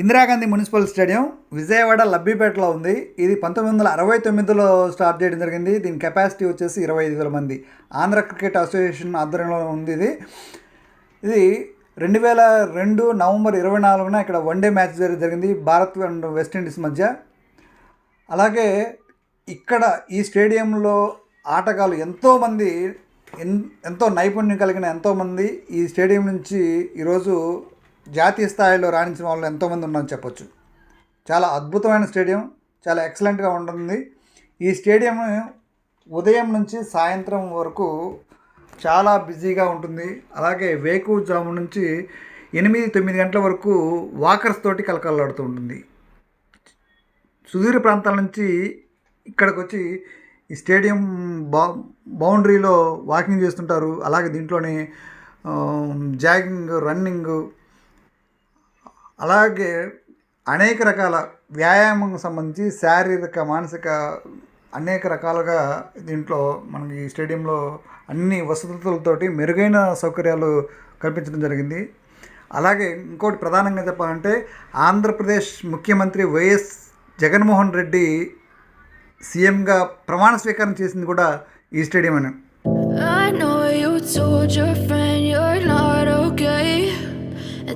Indira Gandhi municipal stadium Vijayawada లబ్బిపేటలో ఉంది. ఇది పంతొమ్మిది వందల అరవై తొమ్మిదిలో స్టార్ట్ చేయడం జరిగింది. దీని కెపాసిటీ వచ్చేసి ఇరవై ఐదు వేల మంది. ఆంధ్ర క్రికెట్ అసోసియేషన్ ఆధ్వర్యంలో ఉంది ఇది. ఇది రెండు వేల రెండు నవంబర్ ఇరవై నాలుగున ఇక్కడ వన్డే మ్యాచ్ జరిగింది. భారత్ అండ్ వెస్టిండీస్ మధ్య. అలాగే ఇక్కడ ఈ స్టేడియంలో ఆటగాళ్ళు ఎంతోమంది ఎన్ ఎంతో నైపుణ్యం కలిగిన ఎంతోమంది ఈ స్టేడియం నుంచి ఈరోజు జాతీయ స్థాయిలో రాణించిన వాళ్ళు ఎంతోమంది ఉన్నారని చెప్పొచ్చు. చాలా అద్భుతమైన స్టేడియం చాలా ఎక్సలెంట్గా ఉంటుంది. ఈ స్టేడియం ఉదయం నుంచి సాయంత్రం వరకు చాలా బిజీగా ఉంటుంది. అలాగే వేకువజాము నుంచి ఎనిమిది తొమ్మిది గంటల వరకు వాకర్స్ తోటి కలకలాడుతూ ఉంటుంది. సుదూర ప్రాంతాల నుంచి ఇక్కడికి వచ్చి ఈ స్టేడియం బా బౌండరీలో వాకింగ్ చేస్తుంటారు. అలాగే దీంట్లోనే జాగింగ్ రన్నింగ్ అలాగే అనేక రకాల వ్యాయామం సంబంధించి శారీరక మానసిక అనేక రకాలుగా దీంట్లో మనకి ఈ స్టేడియంలో అన్ని వసతులతోటి మెరుగైన సౌకర్యాలు కల్పించడం జరిగింది. అలాగే ఇంకోటి ప్రధానంగా చెప్పాలంటే ఆంధ్రప్రదేశ్ ముఖ్యమంత్రి వైఎస్ జగన్మోహన్ రెడ్డి సీఎంగా ప్రమాణ స్వీకారం చేసింది కూడా ఈ స్టేడియం అని.